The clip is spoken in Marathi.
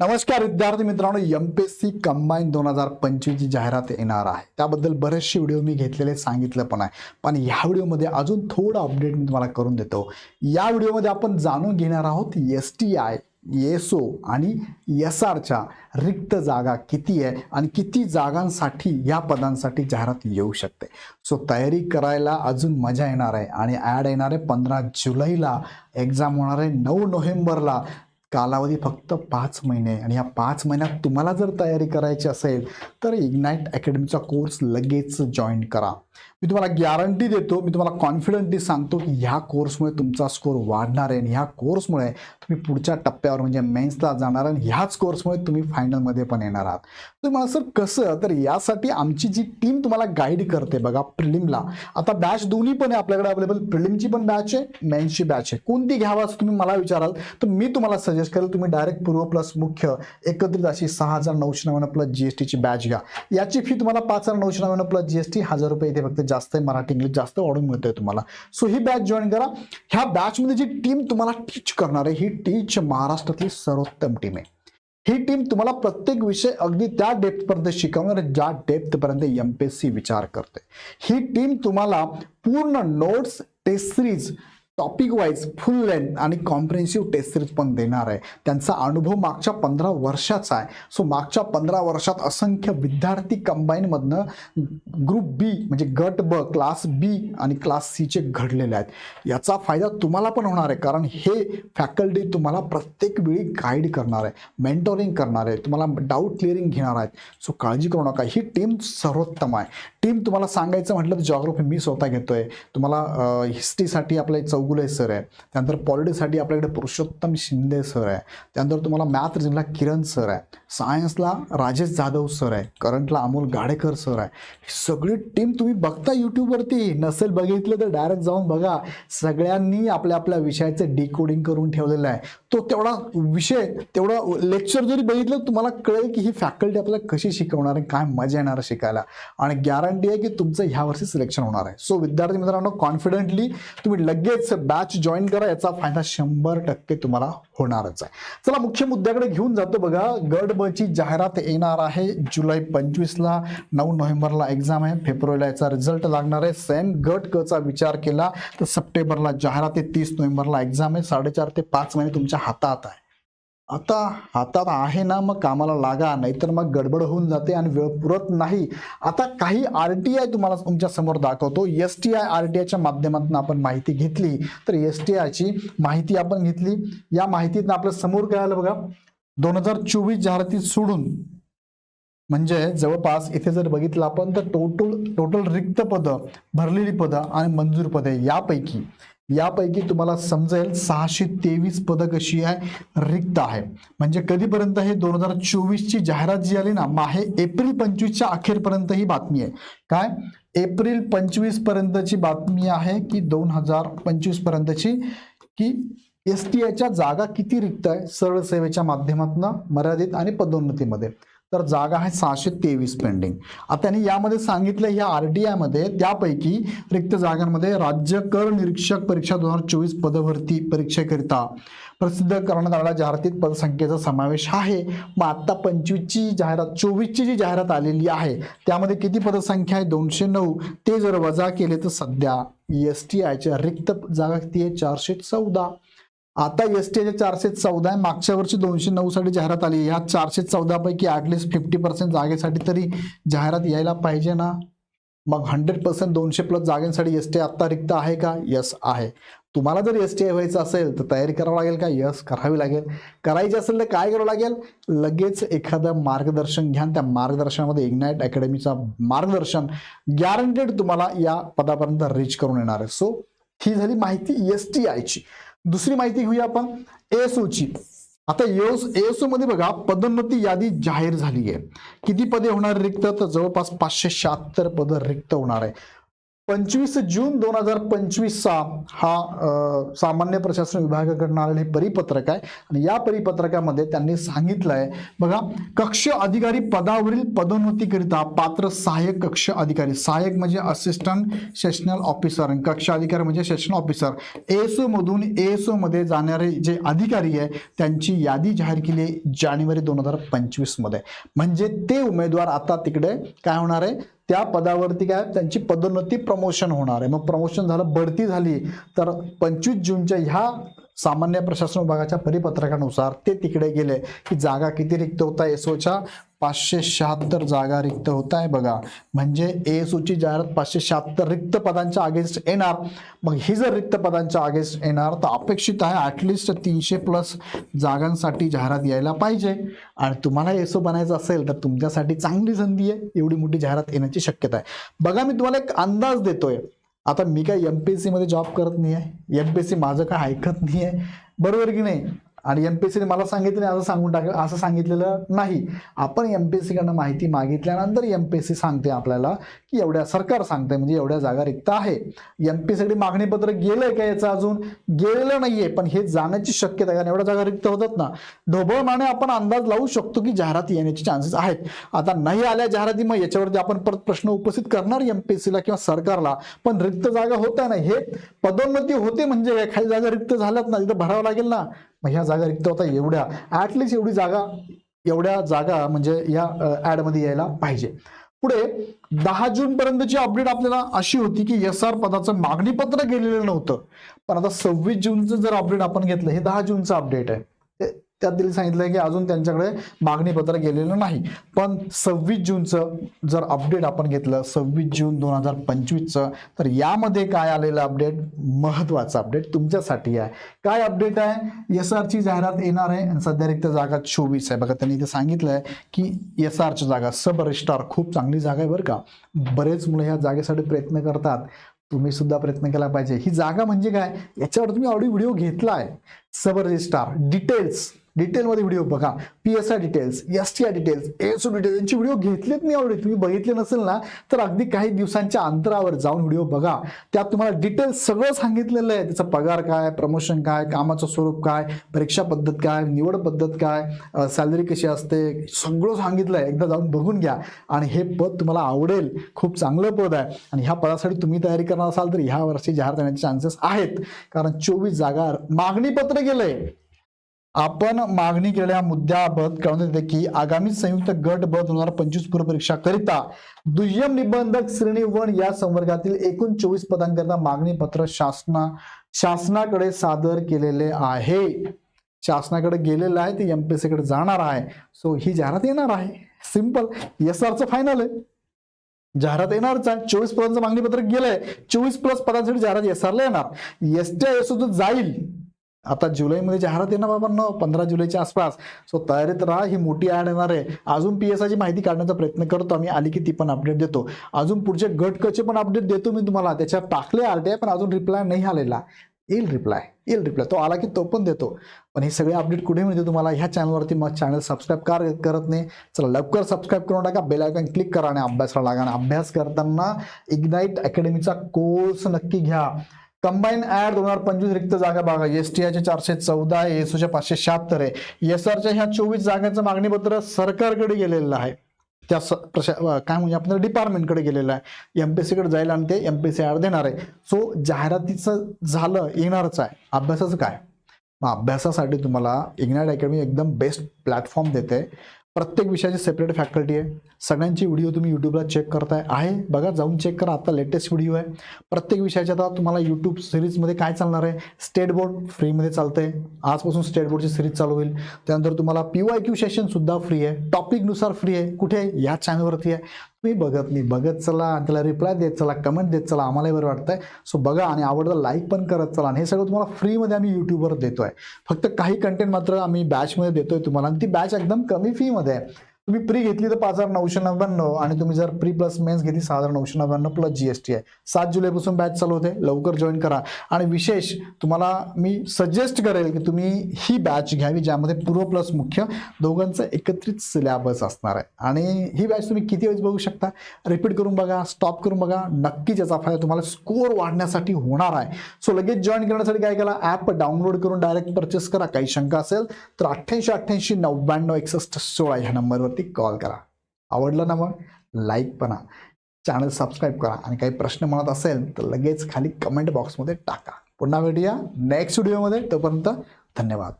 नमस्कार विद्यार्थी मित्रांनो M P S C combine दोन हजार पंचवीसची जाहिरात येणार आहे. त्याबद्दल बरेचसे व्हिडिओ मी घेतलेले सांगितलं पण आहे. पण ह्या व्हिडिओमध्ये अजून थोडं अपडेट मी तुम्हाला करून देतो. या व्हिडिओमध्ये आपण जाणून घेणार आहोत S T I S O आणि एस आरच्या रिक्त जागा किती आहे आणि किती जागांसाठी या पदांसाठी जाहिरात येऊ शकते. सो तयारी करायला अजून मजा येणार आहे आणि ॲड येणार आहे पंधरा जुलैला. एक्झाम होणार आहे नऊ नोव्हेंबरला. कालावधी फक्त पाच महिने आणि या पाच महिन्यात तुम्हाला जर तयारी करायची असेल तर इग्नाईट अकॅडमीचा कोर्स लगेच जॉईन करा. मी तुम्हाला गॅरंटी देतो मी तुम्हाला कॉन्फिडंटली सांगतो की ह्या कोर्समुळे तुमचा स्कोर वाढणार आहे. आणि ह्या कोर्समुळे तुम्ही पुढच्या टप्प्यावर म्हणजे मेन्सला जाणार आणि ह्याच कोर्समुळे तुम्ही फायनलमध्ये पण येणार आहात. तुम्हाला मला सर कसं? तर यासाठी आमची जी टीम तुम्हाला गाईड करते बघा प्रिलिमला आता बॅच दोन्ही पण आहे आपल्याकडे अवेलेबल प्रिलिमची पण बॅच आहे मेन्सची बॅच आहे. कोणती घ्यावं असं तुम्ही मला विचाराल तर मी तुम्हाला सजेस्ट करेल तुम्ही डायरेक्ट पूर्व प्लस मुख्य एकत्रित अशी सहा हजार नऊशे नव्याण्णव प्लस जी एस टीची बॅच घ्या. याची फी तुम्हाला पाच हजार नऊशे नव्याण्णव प्लस जी एस टी हजार रुपये इथे फक्त जास्त आहे मराठी इंग्लिश जास्त वाढून मिळतोय तुम्हाला. सो ही बॅच जॉईन करा. ह्या बॅचमध्ये जी टीम तुम्हाला टीच करणार आहे ही टीच महाराष्ट्रातली सर्वोत्तम टीम आहे. ही टीम तुम्हाला प्रत्येक विषय अगदी त्या डेप्थपर्यंत शिकवणार ज्या डेप्थपर्यंत एम पी एस सी विचार करते ही टीम तुम्हाला पूर्ण notes test series topic wise full length आणि कॉम्प्रेन्सिव्ह टेस्ट सिरीज पण देणार आहे. त्यांचा अनुभव मागच्या पंधरा वर्षाचा आहे. सो मागच्या पंधरा वर्षात असंख्य विद्यार्थी कंबाईनमधनं ग्रुप बी म्हणजे गट ब क्लास बी आणि क्लास सीचे घडलेले आहेत. याचा फायदा तुम्हाला पण होणार आहे कारण हे फॅकल्टी तुम्हाला प्रत्येक वेळी गाईड करणार आहे मेंटोरिंग करणार आहे. तुम्हाला डाऊट क्लिअरिंग घेणार आहेत. सो काळजी करू नका. ही टीम सर्वोत्तम आहे. टीम तुम्हाला सांगायचं म्हटलं तर जॉग्रफी मी स्वतः घेतोय. तुम्हाला हिस्ट्रीसाठी आपले चौगुले सर आहे. त्यानंतर पॉलिटिक्ससाठी आपल्याकडे पुरुषोत्तम शिंदे सर आहे. त्यानंतर तुम्हाला मॅथ रिजनला किरण सर आहे. सायन्सला राजेश जाधव सर आहे. करंटला अमोल गाडेकर सर आहे. ही सगळी टीम तुम्ही बघता यूट्यूबवरती नसेल बघितलं तर डायरेक्ट जाऊन बघा. सगळ्यांनी आपल्या आपल्या विषयाचं डिकोडिंग करून ठेवलेलं आहे. तो तेवढा विषय तेवढा लेक्चर जरी बघितलं तुम्हाला कळेल की ही फॅकल्टी आपल्याला कशी शिकवणार आहे काय मजा येणार आहे शिकायला. आणि गॅरंटी आहे की तुमचं ह्या वर्षी सिलेक्शन होणार आहे. सो विद्यार्थी मित्रांनो कॉन्फिडेंटली तुम्ही लगेच बॅच जॉईन करा. याचा फायदा शंभर टक्के तुम्हाला होणारच आहे. चला मुख्य मुद्द्याकडे घेऊन जातो बघा. गट बची जाहिरात येणार आहे. जुलै पंचवीसला नऊ नोव्हेंबरला एक्झाम आहे. फेब्रुवारीला याचा रिझल्ट लागणार आहे. सेम गट क चा विचार केला तर सप्टेंबरला जाहिरात आहे. तीस नोव्हेंबरला एक्झाम आहे. साडेचार ते पाच महिने तुमच्या हातात आहे. आता हातात आहे ना मग कामाला लागा नाहीतर मग गडबड होऊन जाते आणि वेळ पुरत नाही. आता काही आर टी आय तुम्हाला तुमच्यासमोर दाखवतो. S T I R T आयच्या माध्यमातून आपण माहिती घेतली. तर एस टी आयची माहिती आपण घेतली. या माहितीतनं आपल्यासमोर काय आलं बघा. दोन हजार चोवीस जाहिराती सोडून म्हणजे जवळपास इथे जर बघितलं आपण तर टोटल टोटल रिक्त पदं भरलेली पदं आणि मंजूर पदे यापैकी यापैकी तुम्हाला समजेल सहाशे तेवीस पदं कशी आहे रिक्त आहे. म्हणजे कधीपर्यंत हे दोन हजार चोवीसची जाहिरात जी आली ना माहे एप्रिल पंचवीसच्या अखेरपर्यंत ही बातमी आहे. काय? एप्रिल पंचवीस पर्यंतची बातमी आहे की दोन हजार पंचवीस पर्यंतची की एस टी आयच्या जागा किती रिक्त आहे? सरळ सेवेच्या माध्यमातून मर्यादित आणि पदोन्नतीमध्ये. तर जागा आहे सहाशे तेवीस पेंडिंग आता त्यांनी यामध्ये सांगितलं या आर टी आयमध्ये त्यापैकी रिक्त जागांमध्ये राज्य कर निरीक्षक परीक्षा दोन हजार चोवीस पदभरती परीक्षेकरिता प्रसिद्ध करण्यात आलेल्या जाहिरातीत पदसंख्येचा समावेश आहे. मग आत्ता पंचवीसची जाहिरात चोवीसची जी जाहिरात आलेली आहे त्यामध्ये किती पदसंख्या आहे? दोनशे नऊ. ते जर वजा केले तर सध्या एस टी आयच्या रिक्त जागा किती आहे? चारशे चौदा. आता एस टी चारशे चौदा आहे. मागच्या वर्षी दोनशे नऊ साठी जाहिरात आली. ह्या चारशे चौदा पैकी फिफ्टी पर्सेंट जागेसाठी तरी जाहिरात यायला पाहिजे ना? मग हंड्रेड पर्सेंट दोनशे प्लस जागेसाठी एस टी आत्ता रिक्त आहे का? यस आहे. तुम्हाला जर एस टी आय व्हायचं असेल तर तयारी करावं लागेल का? यस करावी लागेल. करायची असेल तर काय करावं लागेल? लगेच एखादं मार्गदर्शन घ्या त्या मार्गदर्शनामध्ये इग्नाईट अकॅडमीचा मार्गदर्शन गॅरंटेड तुम्हाला या पदापर्यंत रीच करून येणार आहे. सो ही झाली माहिती एस टी आयची दुसरी माहिती घेऊया आपण. एसओची आता एस एसओ मध्ये बघा पदोन्नती यादी जाहीर झाली आहे. किती पदे होणार रिक्त? तर जवळपास पाचशे शहात्तर पदं रिक्त होणार आहे. पंचवीस जून दोन हजार पंचवीसचा हा सामान्य प्रशासन विभागाकडनं आलेलं हे परिपत्रक आहे. आणि या परिपत्रकामध्ये त्यांनी सांगितलं आहे बघा कक्ष अधिकारी पदावरील पदोन्नतीकरिता पात्र सहाय्यक कक्ष अधिकारी. सहाय्यक म्हणजे असिस्टंट सेशनल ऑफिसर आणि कक्ष अधिकारी म्हणजे सेशन ऑफिसर एसओ मधून एएसओ मध्ये जाणारे जे अधिकारी आहे त्यांची यादी जाहीर केली आहे जानेवारी दोन हजार पंचवीसमध्ये. म्हणजे ते उमेदवार आता तिकडे काय होणार आहे? त्या पदावरती काय त्यांची पदोन्नती प्रमोशन होणार आहे. मग प्रमोशन झालं बढती झाली तर पंचवीस जूनच्या ह्या सामान्य प्रशासन विभागाच्या परिपत्रकानुसार ते तिकडे गेले. की जागा किती रिक्त होता आहे? एसओच्या पाचशे शहात्तर जागा रिक्त होत आहे बघा. म्हणजे एसओची जाहिरात पाचशे शहात्तर रिक्त पदांच्या अगेन्स्ट येणार. मग ही जर रिक्त पदांच्या अगेन्स्ट येणार तर अपेक्षित आहे ॲटलिस्ट तीनशे प्लस जागांसाठी जाहिरात यायला पाहिजे. आणि तुम्हाला एसओ बनायचं असेल तर तुमच्यासाठी चांगली संधी आहे. एवढी मोठी जाहिरात येण्याची शक्यता आहे. बघा मी तुम्हाला एक अंदाज देतोय. आता मी काय एम पी एस सीमध्ये जॉब करत नाही आहे एम पी एस सी माझं काय ऐकत नाही आहे बरोबर की नाही? आणि एम पी सीने मला सांगितलं असं सांगून टाक असं सांगितलेलं नाही. आपण एम पी सीकडनं माहिती मागितल्यानंतर एम पी सी सांगते आपल्याला की एवढ्या सरकार सांगते म्हणजे एवढ्या जागा रिक्त आहे. एम पी सीकडे मागणीपत्र गेलंय का याचं अजून? गेलेलं नाहीये पण हे जाण्याची शक्यता आहे कारण एवढ्या जागा रिक्त होतात ना. ढोबळमाने आपण अंदाज लावू शकतो की जाहिरात येण्याचे चान्सेस आहेत. आता नाही आल्या जाहिराती मग याच्यावरती आपण परत प्रश्न उपस्थित करणार एम पी सीला किंवा सरकारला. पण रिक्त जागा होत्या ना हे पदोन्नती होते म्हणजे एखादी काही जागा रिक्त झाल्यात ना तिथं भरावं लागेल ना. मग ह्या जागा रिक्त होता एवढ्या ॲटलीस्ट एवढी जागा एवढ्या जागा म्हणजे या ॲडमध्ये यायला पाहिजे. पुढे दहा जून पर्यंतची अपडेट आपल्याला अशी होती की एस आर पदाचं मागणीपत्र गेलेलं नव्हतं. पण आता सव्वीस जूनचं जर अपडेट आपण घेतलं हे दहा जूनचं अपडेट आहे. ते- त्यात त्यांनी सांगितलंय की अजून त्यांच्याकडे मागणी पत्र गेलेलं नाही. पण सव्वीस जूनचं जर अपडेट आपण घेतलं सव्वीस जून दोन हजार पंचवीसचं तर यामध्ये काय आलेलं अपडेट महत्वाचं अपडेट तुमच्यासाठी आहे. काय अपडेट आहे? एस आरची जाहिरात येणार आहे आणि सध्या रिक्त जागा चोवीस आहे. बघा त्यांनी इथे सांगितलं आहे की एस आरची जागा सब रजिस्ट्रार खूप चांगली जागा आहे बरं का. बरेच मुलं ह्या जागेसाठी प्रयत्न करतात. तुम्ही सुद्धा प्रयत्न केला पाहिजे. ही जागा म्हणजे काय? याच्यावर तुम्ही ऑडिओ व्हिडिओ घेतला आहे सब रजिस्ट्रार डिटेल्स डिटेलमध्ये व्हिडिओ बघा. P S I details S T I details S O details यांचे व्हिडिओ घेतलेत मी आवडेल तुम्ही बघितले नसेल ना तर अगदी काही दिवसांच्या अंतरावर जाऊन व्हिडिओ बघा. त्यात तुम्हाला डिटेल्स सगळं सांगितलेलं आहे. त्याचा पगार काय प्रमोशन काय कामाचं स्वरूप काय परीक्षा पद्धत काय निवड पद्धत काय सॅलरी कशी असते सगळं सांगितलं आहे एकदा जाऊन बघून घ्या. आणि हे पद तुम्हाला आवडेल. खूप चांगलं पद आहे. आणि ह्या पदासाठी तुम्ही तयारी करणार असाल तर ह्या वर्षी जाहीर करण्याचे चान्सेस आहेत. कारण चोवीस जागा मागणीपत्र गेलंय. आपण मागणी केलेल्या मुद्द्याबाबत कळवण्यात येते की आगामी संयुक्त गट ब दोन हजार पंचवीस पूर्व परीक्षा करिता दुय्यम निबंधक श्रेणी वन या संवर्गातील एकूण चोवीस पदांकरिता मागणी पत्र शासना शासनाकडे सादर केलेले आहे. शासनाकडे गेलेलं आहे ते एमपीएससी कडे जाणार आहे. सो ही जाहिरात येणार आहे. सिंपल एस आरचं फायनल आहे. जाहिरात येणारच आहे. चोवीस पदांचं मागणी पत्र गेलंय. चोवीस प्लस पदांसाठी जाहिरात एस आरला येणार. एस टी एस जाईल. आता जुलैमध्ये जाहिरात येणार बाबा न पंधरा जुलैच्या आसपास. सो तयारीत राहा ही मोठी ॲड येणार आहे. अजून पी एस आयची माहिती काढण्याचा प्रयत्न करतो. आम्ही आली की ती पण अपडेट देतो. अजून पुढचे गटकचे पण अपडेट देतो मी तुम्हाला. त्याच्यात टाकले आर टी आय पण अजून रिप्लाय नाही आलेला. येईल रिप्लाय येईल रिप्लाय तो आला की तो पण देतो. पण हे सगळे अपडेट कुठे मिळते तुम्हाला? ह्या चॅनलवरती मग चॅनल सबस्क्राईब कार करत नाही. चला लवकर सबस्क्राईब करून टाका. बेल आयकॉन क्लिक करा आणि अभ्यासाला लागा. आणि अभ्यास करताना इग्नाईट अकॅडमीचा कोर्स नक्की घ्या. कंबाईन ऍड दोन हजार पंचवीस रिक्त जागा बघा. एस टी आयच्या चारशे चौदा आहे एसओच्या पाचशे शहात्तर आहे. एस आरच्या ह्या चोवीस जागांचं मागणीपत्र सरकारकडे गेलेलं आहे. त्या प्रशा काय म्हणजे आपण डिपार्टमेंटकडे गेलेलं आहे. एम जाईल आणि ते एमपीसी ऍड देणार आहे. सो जाहिरातीचं झालं येणारच आहे. अभ्यासाचं काय? मग अभ्यासासाठी तुम्हाला इग्नाइट अकॅडमी एकदम बेस्ट प्लॅटफॉर्म देते. प्रत्येक विषयाची सेपरेट फॅकल्टी आहे. सगळ्यांची व्हिडिओ तुम्ही यूट्यूबला चेक करताय. आहे. बघा जाऊन चेक करा. आता लेटेस्ट व्हिडिओ आहे. प्रत्येक विषयाच्या आता तुम्हाला यूट्यूब सिरीजमध्ये काय चालणार आहे? स्टेट बोर्ड फ्रीमध्ये चालतंय. आजपासून स्टेट बोर्डची सिरीज चालू होईल. त्यानंतर तुम्हाला पी वाय क्यू सेशनसुद्धा फ्री आहे. टॉपिकनुसार फ्री आहे. कुठे? आहे या चॅनलवरती आहे. तुम्ही बघत नाही बघत चला आणि त्याला रिप्लाय देत चला कमेंट देत चला आम्हालाही बरं वाटतंय. सो बघा आणि आवडतं लाईक पण करत चला आणि हे सगळं तुम्हाला फ्रीमध्ये आम्ही यूट्यूबवर देतोय. फक्त काही कंटेंट मात्र आम्ही बॅचमध्ये देतोय तुम्हाला आणि ती बॅच एकदम कमी फीमध्ये आहे. तुम्ही प्री घेतली तर पाच हजार नऊशे नव्याण्णव आणि तुम्ही जर प्री प्लस मेन्स घेतली सहा हजार नऊशे नव्याण्णव प्लस जी एस टी आहे. सात जुलैपासून बॅच चालू होते. लवकर जॉईन करा. आणि विशेष तुम्हाला मी सजेस्ट करेल की तुम्ही ही बॅच घ्यावी ज्यामध्ये पूर्व प्लस मुख्य दोघांचं एकत्रित सिलेबस असणार आहे. आणि ही बॅच तुम्ही किती वेळेस बघू शकता? रिपीट करून बघा स्टॉप करून बघा. नक्कीच याचा फायदा तुम्हाला स्कोअर वाढण्यासाठी होणार आहे. सो लगेच जॉईन करण्यासाठी काय केला ॲप डाउनलोड करून डायरेक्ट परचेस करा. काही शंका असेल तर अठ्ठ्याऐंशी अठ्ठ्याऐंशी नव्याण्णव एकसष्ट सोळा ह्या नंबरवर नंबरवरती कॉल करा. आवडलं ना मग लाईक पण चॅनल सबस्क्राईब करा. आणि काही प्रश्न मनात असेल तर लगेच खाली कमेंट बॉक्समध्ये टाका. पुन्हा भेटूया नेक्स्ट व्हिडिओमध्ये तोपर्यंत धन्यवाद.